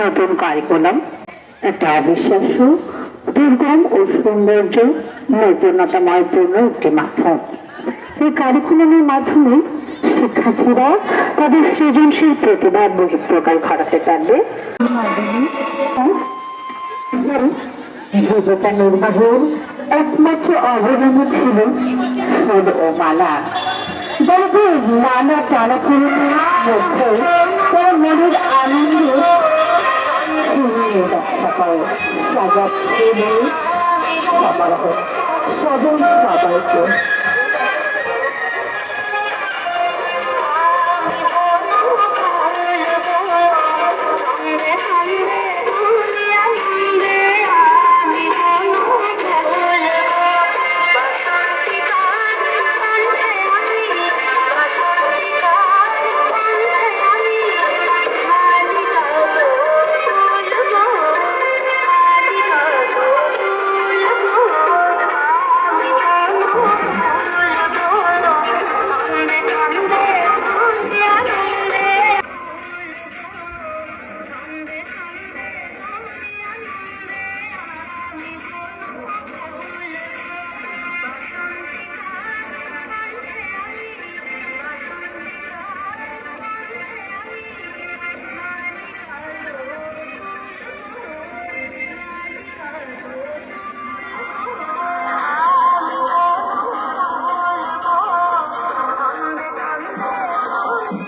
নতুন কারিকুলাম একটা অবিশ্বাস্য, দুর্গম ও সৌন্দর্য নতুনতাময়পূর্ণ একটি মাধ্যম। এই কারিকুলামের মাধ্যমে শিক্ষার্থীরা তাদের সৃজনশীল প্রতিভার ঘটাতে পারবে। নির্বাহের একমাত্র অবদান ছিল ফুল ও মালা। বলবে নানা চালাচলের মধ্যে সাজাচ্ছে হোক সদন সবাইকে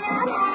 Hello.